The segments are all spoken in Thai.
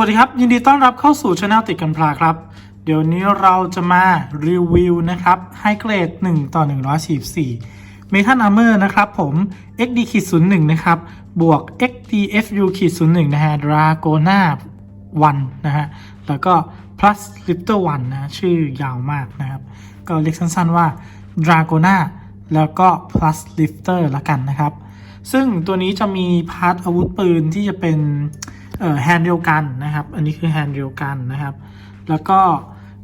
วัสดีครับ ยินดีต้อนรับเข้าสู่ช anel ติดกันพลาครับ เดี๋ยวนี้เราจะมารีวิวนะครับให้เกรด 1 ต่อ 144 Metal Armor นะครับผม XD ขีด01 นะครับ บวก XDFU ขีด01 นะฮะ Dragona 1 นะฮะ แล้วก็ plus lifter 1 นะ ชื่อยาวมากนะครับ ก็เรียกสั้นๆว่า Dragona แล้วก็ plus lifter ละกันนะครับ ซึ่งตัวนี้จะมีพาร์ทอาวุธปืนที่จะเป็น แฮนด์เดียวกันนะครับ อันนี้คือแฮนด์เดียวกันนะครับ แล้วก็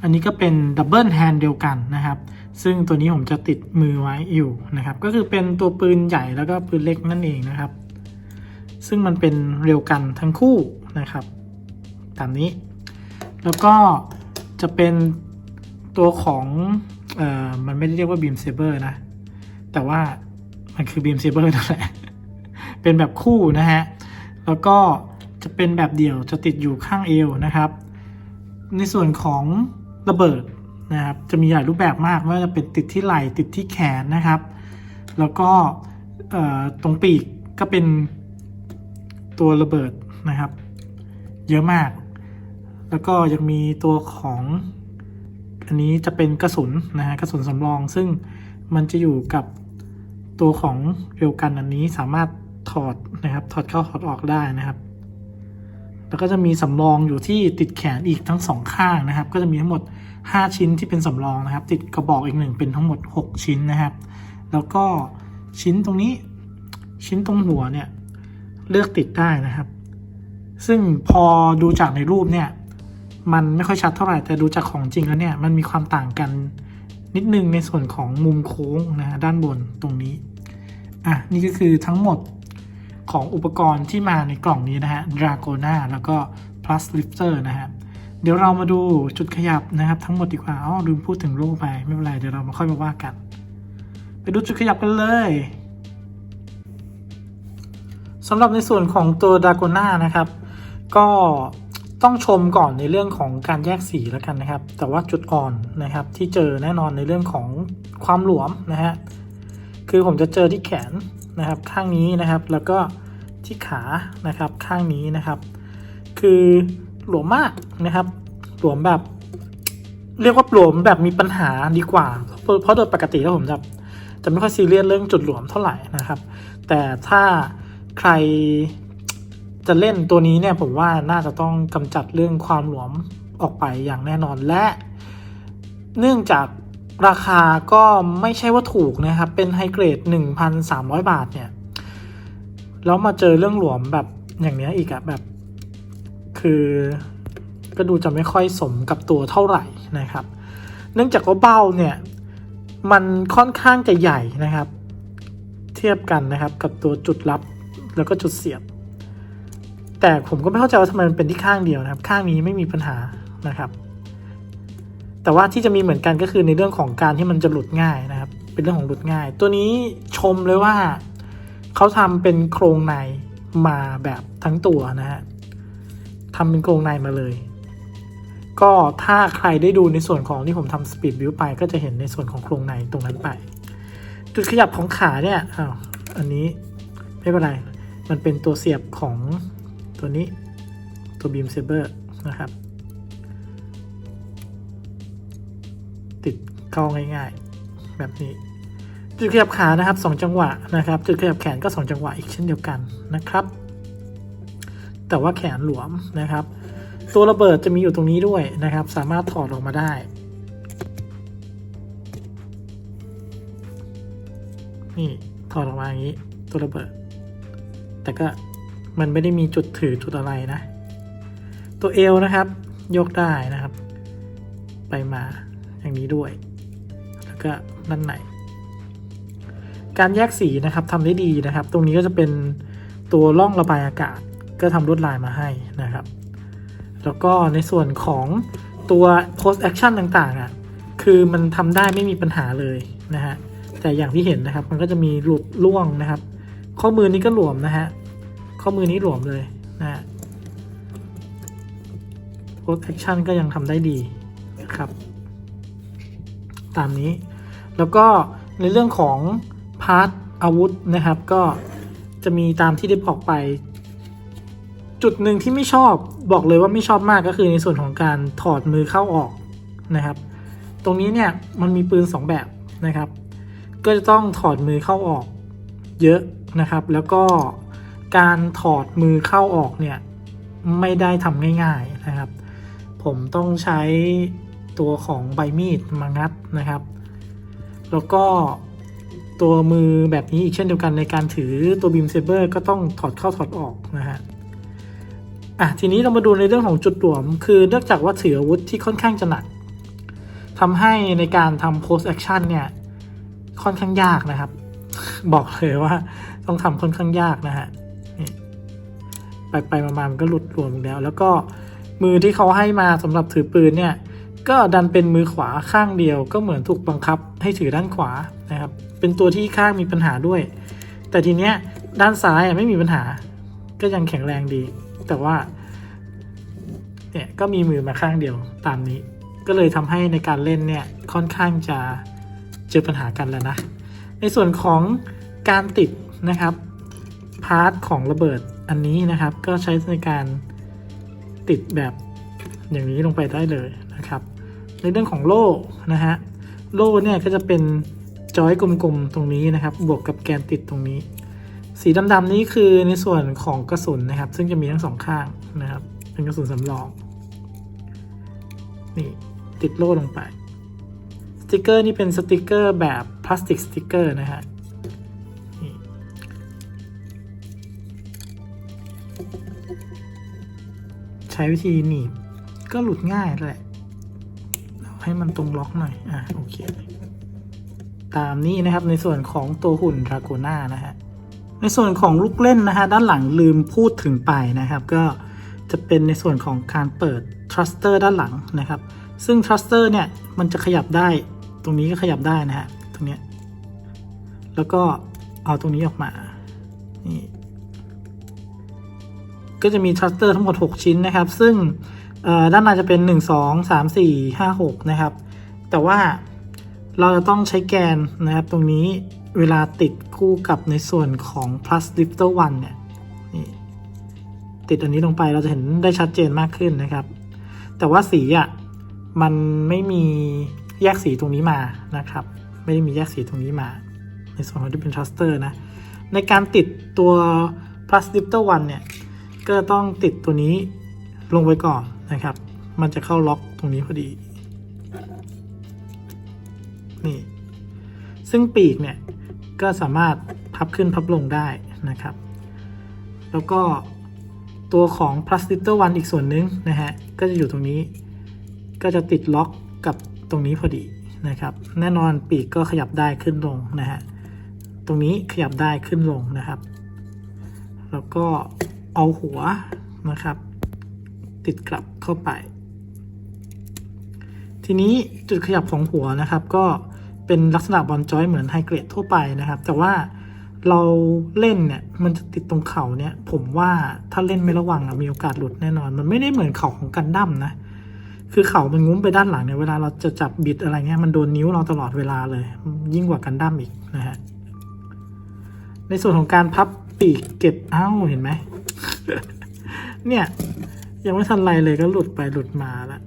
อันนี้ก็เป็นดับเบิลแฮนด์เดียวกันนะครับ ซึ่งตัวนี้ผมจะติดมือไว้อยู่นะครับ ก็คือเป็นตัวปืนใหญ่แล้วก็ปืนเล็กนั่นเองนะครับ ซึ่งมันเป็นเรียวกันทั้งคู่นะครับ ตามนี้ แล้วก็จะเป็นตัวของเอ่อมันไม่ได้เรียกว่าบีมเซเบอร์นะ แต่ว่ามันคือบีมเซเบอร์นั่นแหละ เป็นแบบคู่นะฮะ แล้วก็ จะเป็นแบบเดี่ยวจะติดอยู่ข้างเอวนะครับ ในส่วนของระเบิดนะครับจะมีหลายรูปแบบมากไม่ว่าจะเป็นติดที่ไหล่ติดที่แขนนะครับ แล้วก็ตรงปีกก็เป็นตัวระเบิดนะครับ เยอะมาก แล้วก็ยังมีตัวของอันนี้จะเป็นกระสุนนะฮะกระสุนสำรอง ซึ่งมันจะอยู่กับตัวของเรียวกันอันนี้สามารถถอดนะครับ ถอดเข้าถอดออกได้นะครับ แล้วก็จะมีสำรองอยู่ที่ติดแขนอีกทั้งสองข้างนะครับ ก็จะมีทั้งหมด 5 ชิ้นที่เป็นสำรองนะครับ ติดกระบอกอีกหนึ่งเป็นทั้งหมด 6 ชิ้นนะครับ แล้วก็ชิ้นตรงนี้ชิ้นตรงหัวเนี่ยเลือกติดได้นะครับ ซึ่งพอดูจากในรูปเนี่ยมันไม่ค่อยชัดเท่าไหร่แต่ดูจากของจริงแล้วเนี่ยมันมีความต่างกันนิดนึงในส่วนของมุมโค้งนะฮะด้านบนตรงนี้อะนี่ก็คือทั้งหมด ของอุปกรณ์ที่มาในกล่องนี้นะฮะ Dragona แล้วก็ plus lifter นะฮะ เดี๋ยวเรามาดูจุดขยับนะครับ ทั้งหมดดีกว่าอ๋อลืมพูดถึงรูปไป ไม่เป็นไร เดี๋ยวเรามาค่อยมาว่ากัน ไปดูจุดขยับกันเลยสำหรับในส่วนของตัว Dragona นะครับ ก็ต้องชมก่อนในเรื่องของการแยกสีแล้วกันนะครับ แต่ว่าจุดอ่อนนะครับที่เจอแน่นอนในเรื่องของความหลวมนะฮะ คือผมจะเจอที่แขน นะครับข้างนี้นะครับ แล้วก็ที่ขานะครับข้างนี้นะครับ คือหลวมมากนะครับ หลวมแบบ เรียกว่าหลวมแบบมีปัญหาดีกว่า เพราะโดยปกติแล้วผมจะจะไม่ค่อยซีเรียสเรื่องจุดหลวมเท่าไหร่นะครับ แต่ถ้าใครจะเล่นตัวนี้เนี่ยผมว่าน่าจะต้องกำจัดเรื่องความหลวมออกไปอย่างแน่นอนและ เนื่องจาก ราคาก็ไม่ใช่ว่าถูกนะครับ เป็นไฮเกรด 1,300 บาทเนี่ย แล้วมาเจอเรื่องหลวมแบบอย่างเนี้ยอีกอะแบบ คือก็ดูจะไม่ค่อยสมกับตัวเท่าไหร่นะครับ เนื่องจากว่าเบ้าเนี่ย มันค่อนข้างจะใหญ่นะครับ เทียบกันนะครับกับตัวจุดรับแล้วก็จุดเสียบ แต่ผมก็ไม่เข้าใจว่าทำไมมันเป็นที่ข้างเดียวนะครับ ข้างนี้ไม่มีปัญหานะครับ แต่ว่าที่จะมีเหมือนกันก็คือในเรื่องของการที่มันจะหลุดง่ายนะครับ เป็นเรื่องของหลุดง่าย ตัวนี้ชมเลยว่าเขาทำเป็นโครงในมาแบบทั้งตัวนะฮะทำเป็นโครงในมาเลย ก็ถ้าใครได้ดูในส่วนของที่ผมทำสปีดบิวไป ก็จะเห็นในส่วนของโครงในตรงนั้นไป จุดขยับของขาเนี่ยอ้าวอันนี้ไม่เป็นไร มันเป็นตัวเสียบของตัวนี้ตัวบีมเซเบอร์นะครับ ติดเข้าง่าย ๆ แบบนี้ จุดขยับขานะครับสองจังหวะนะครับ จุดขยับแขนก็สองจังหวะอีกเช่นเดียวกันนะครับ แต่ว่าแขนหลวมนะครับ ตัวระเบิดจะมีอยู่ตรงนี้ด้วยนะครับ สามารถถอดออกมาได้ นี่ถอดออกมาอย่างนี้ตัวระเบิด แต่ก็มันไม่ได้มีจุดถือจุดอะไรนะ ตัวเอวนะครับ ยกได้นะครับ ไปมา อย่างนี้ด้วย แล้วก็ด้านในการแยกสีนะครับทำได้ดีนะครับ ตรงนี้ก็จะเป็นตัวร่องระบายอากาศ ก็ทำลวดลายมาให้นะครับ แล้วก็ในส่วนของตัว post action ต่างๆอะคือมันทำได้ไม่มีปัญหาเลยนะฮะแต่อย่างที่เห็นนะครับ มันก็จะมีหลุดล่วงนะครับ ข้อมือนี้ก็หลวมนะฮะข้อมือนี้หลวมเลยนะฮะ post action ก็ยังทำได้ดีนะครับ ตามนี้ แล้วก็ในเรื่องของพาร์ทอาวุธนะครับ ก็จะมีตามที่ได้บอกไป จุดหนึ่งที่ไม่ชอบบอกเลยว่าไม่ชอบมากก็คือในส่วนของการถอดมือเข้าออกนะครับ ตรงนี้เนี่ยมันมีปืน 2 แบบนะครับ ก็จะต้องถอดมือเข้าออกเยอะนะครับ แล้วก็การถอดมือเข้าออกเนี่ยไม่ได้ทำง่าย ๆนะครับ ผมต้องใช้ ตัวของใบมีดมางัดนะครับ แล้วก็ตัวมือแบบนี้อีกเช่นเดียวกันในการถือตัวบีมเซเบอร์ก็ต้องถอดเข้าถอดออกนะฮะอะทีนี้เรามาดูในเรื่องของจุดหลวม คือเนื่องจากว่าถืออาวุธที่ค่อนข้างจะหนักทำให้ในการทำ post action เนี่ยค่อนข้างยากนะครับ บอกเลยว่าต้องทำค่อนข้างยากนะฮะไปไปๆมาๆมันก็หลุดหลวมอีกแล้ว แล้วก็มือที่เขาให้มาสำหรับถือปืนเนี่ย ก็ดันเป็นมือขวาข้างเดียวก็เหมือนถูกบังคับให้ถือด้านขวานะครับ เป็นตัวที่ข้างมีปัญหาด้วย แต่ทีเนี้ยด้านซ้ายไม่มีปัญหา ก็ยังแข็งแรงดี แต่ว่าเนี่ยก็มีมือมาข้างเดียวตามนี้ ก็เลยทำให้ในการเล่นเนี่ยค่อนข้างจะเจอปัญหากันแล้วนะ ในส่วนของการติดนะครับพาร์ทของระเบิดอันนี้นะครับ ก็ใช้ในการติดแบบอย่างนี้ลงไปได้เลย ในเรื่องของโล่นะฮะโล่เนี่ยก็จะเป็นจอยกลมๆตรงนี้นะครับ บวกกับแกนติดตรงนี้ สีดำๆนี้คือในส่วนของกระสุนนะครับ ซึ่งจะมีทั้งสองข้างนะครับ เป็นกระสุนสำรองนี่ติดโล่ลงไปสติกเกอร์นี่เป็นสติกเกอร์แบบพลาสติกสติกเกอร์นะฮะใช้วิธีหนีบก็หลุดง่ายแหละ ให้มันตรงล็อกหน่อย อะโอเค ตามนี้นะครับในส่วนของตัวหุ่นดราโกน่านะฮะ ในส่วนของลูกเล่นนะฮะด้านหลังลืมพูดถึงไปนะครับ ก็จะเป็นในส่วนของการเปิด thruster ด้านหลังนะครับ ซึ่ง thruster เนี่ยมันจะขยับได้ ตรงนี้ก็ขยับได้นะฮะตรงเนี้ย แล้วก็เอาตรงนี้ออกมา นี่ ก็จะมี thruster ทั้งหมด 6 ชิ้นนะครับ ซึ่ง ด้านในจะเป็น 1 2 3 4 5 6 นะครับ แต่ว่าเราจะต้องใช้แกนนะครับตรงนี้เวลาติดคู่กับในส่วนของ plus lifter one เนี่ยนี่ติดอันนี้ลงไปเราจะเห็นได้ชัดเจนมากขึ้นนะครับ แต่ว่าสีอะมันไม่มีแยกสีตรงนี้มานะครับ ไม่ได้มีแยกสีตรงนี้มา ในส่วนของที่เป็น thruster นะ ในการติดตัว plus lifter one เนี่ยก็ต้องติดตัวนี้ลงไปก่อน นะครับ มันจะเข้าล็อกตรงนี้พอดี นี่ ซึ่งปีกเนี่ยก็สามารถพับขึ้นพับลงได้นะครับ แล้วก็ตัวของ plus little one อีกส่วนนึงนะฮะ ก็จะอยู่ตรงนี้ ก็จะติดล็อกกับตรงนี้พอดีนะครับ แน่นอนปีกก็ขยับได้ขึ้นลงนะฮะ ตรงนี้ขยับได้ขึ้นลงนะครับ แล้วก็เอาหัวนะครับ ติดกลับเข้าไป ทีนี้จุดขยับของหัวนะครับ ก็เป็นลักษณะบอลจอยเหมือนไฮเกรดทั่วไปนะครับ แต่ว่าเราเล่นเนี่ยมันจะติดตรงเข่าเนี่ย ผมว่าถ้าเล่นไม่ระวังอะมีโอกาสหลุดแน่นอน มันไม่ได้เหมือนเข่าของกันดั้มนะคือเข่ามันงุ้มไปด้านหลังเนี่ยเวลาเราจะจับบิดอะไรเงี้ยมันโดนนิ้วเราตลอดเวลาเลย ยิ่งกว่ากันดั้มอีกนะฮะในส่วนของการพับปีกเก็บอ้าวเห็นไหมเนี่ย ยังไม่ทันไรเลยก็หลุดไปหลุดมาละ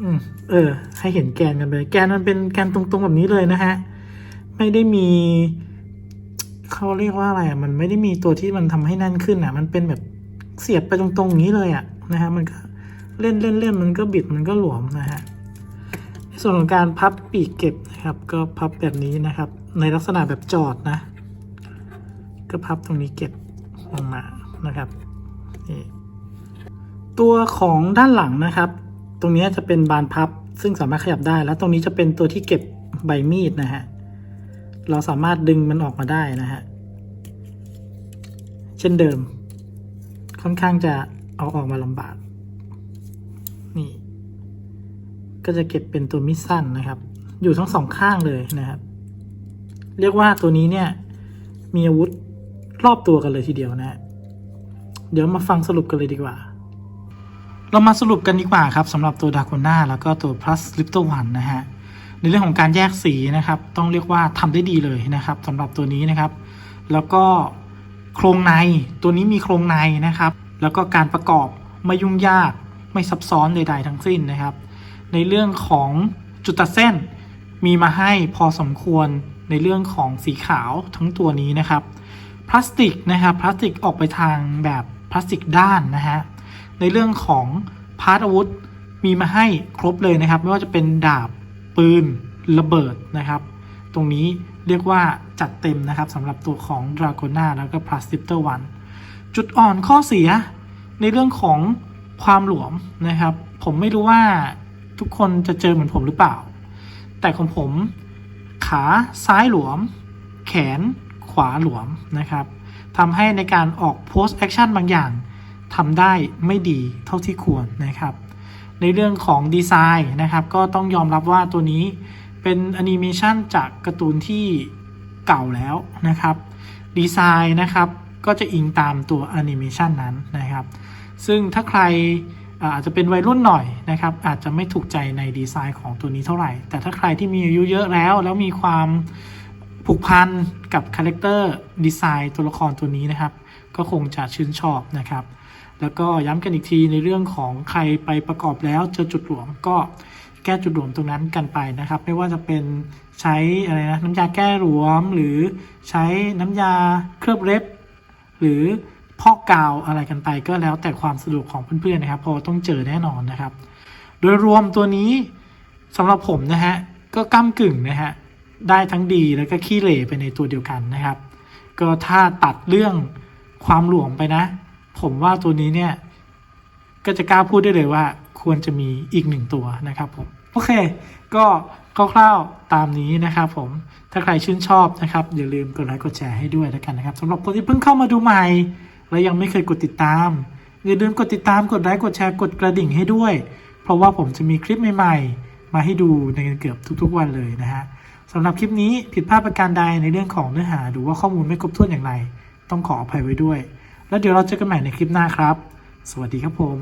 อืมเออ ให้เห็นแกนกันไป แกนมันเป็นแกนตรงๆแบบนี้เลยนะฮะ ไม่ได้มีเขาเรียกว่าอะไรอะ มันไม่ได้มีตัวที่มันทำให้แน่นขึ้นอะ มันเป็นแบบเสียบไปตรงๆอย่างนี้เลยอะนะฮะ มันก็เล่นเล่นเล่นมันก็บิดมันก็หลวมนะฮะ ในส่วนของการพับปีกเก็บนะครับ ก็พับแบบนี้นะครับ ในลักษณะแบบจอดนะ ก็พับตรงนี้เก็บลงมานะครับนี่ ตัวของด้านหลังนะครับ ตรงนี้จะเป็นบานพับ ซึ่งสามารถขยับได้ แล้วตรงนี้จะเป็นตัวที่เก็บใบมีดนะฮะ เราสามารถดึงมันออกมาได้นะฮะ เช่นเดิม ค่อนข้างจะเอาออกมาลำบาก นี่ ก็จะเก็บเป็นตัวมิดสั้นนะครับ อยู่ทั้งสองข้างเลยนะครับ เรียกว่าตัวนี้เนี่ย มีอาวุธรอบตัวกันเลยทีเดียวนะฮะ เดี๋ยวมาฟังสรุปกันเลยดีกว่า เรามาสรุปกันดีกว่าครับสำหรับตัวดา q ก n a แล้วก็ตัว plus l i p t o one นะฮะในเรื่องของการแยกสีนะครับต้องเรียกว่าทำได้ดีเลยนะครับสำหรับตัวนี้นะครับ แล้วก็โครงในตัวนี้มีโครงในนะครับ แล้วก็การประกอบไม่ยุ่งยากไม่ซับซ้อนใด ๆ ทั้งสิ้นนะครับ ในเรื่องของจุดตัดเส้นมีมาให้พอสมควรในเรื่องของสีขาวทั้งตัวนี้นะครับ พลาสติกนะครับพลาสติกออกไปทางแบบพลาสติกด้านนะฮะ ในเรื่องของพาร์ทอาวุธมีมาให้ครบเลยนะครับ ไม่ว่าจะเป็นดาบปืนระเบิดนะครับ ตรงนี้เรียกว่าจัดเต็มนะครับสำหรับตัวของ d r a g o n a แล้วก็ p l a s t i p t e r 1จุดอ่อนข้อเสียในเรื่องของความหลวมนะครับ ผมไม่รู้ว่าทุกคนจะเจอเหมือนผมหรือเปล่า แต่ของผม ขาซ้ายหลวม แขนขวาหลวมนะครับทำให้ในการออก post action บางอย่าง ทำได้ไม่ดีเท่าที่ควรนะครับ ในเรื่องของดีไซน์นะครับ ก็ต้องยอมรับว่าตัวนี้เป็นแอนิเมชันจากการ์ตูนที่เก่าแล้วนะครับ ดีไซน์นะครับก็จะอิงตามตัวแอนิเมชันนั้นนะครับ ซึ่งถ้าใครอาจจะเป็นวัยรุ่นหน่อยนะครับ อาจจะไม่ถูกใจในดีไซน์ของตัวนี้เท่าไหร่ แต่ถ้าใครที่มีอายุเยอะแล้ว แล้วมีความผูกพันกับคาแรคเตอร์ดีไซน์ตัวละครตัวนี้นะครับ ก็คงจะชื่นชอบนะครับ แล้วก็ย้ำกันอีกทีในเรื่องของใครไปประกอบแล้วเจอจุดหลวมก็แก้จุดหลวมตรงนั้นกันไปนะครับ ไม่ว่าจะเป็นใช้อะไรนะน้ำยาแก้หลวม หรือใช้น้ำยาเคลือบเล็บ หรือพอกกาวอะไรกันไปก็แล้วแต่ความสะดวกของเพื่อนๆนะครับพราะว่าต้องเจอแน่นอนนะครับ โดยรวมตัวนี้สำหรับผมนะฮะก็ก้ากึ่งนะฮะได้ทั้งดีแล้วก็ขี้เหร่ไปในตัวเดียวกันนะครับ ก็ถ้าตัดเรื่องความหลวมไปนะ ผมว่าตัวนี้เนี่ย ก็จะกล้าพูดได้เลยว่า ควรจะมีอีกหนึ่งตัวนะครับผม โอเค ก็คร่าวๆตามนี้นะครับผม ถ้าใครชื่นชอบนะครับ อย่าลืมกดไลค์กดแชร์ให้ด้วยแล้วกันนะครับสำหรับคนที่เพิ่งเข้ามาดูใหม่ และยังไม่เคยกดติดตาม อย่าลืมกดติดตามกดไลค์กดแชร์กดกระดิ่งให้ด้วย เพราะว่าผมจะมีคลิปใหม่ๆ มาให้ดูในเกือบทุกๆวันเลยนะฮะสำหรับคลิปนี้ผิดพลาดประการใดในเรื่องของเนื้อหาหรือว่าข้อมูลไม่ครบถ้วนอย่างไร ต้องขออภัยไว้ด้วย แล้วเดี๋ยวเราเจอกันใหม่ในคลิปหน้าครับ สวัสดีครับผม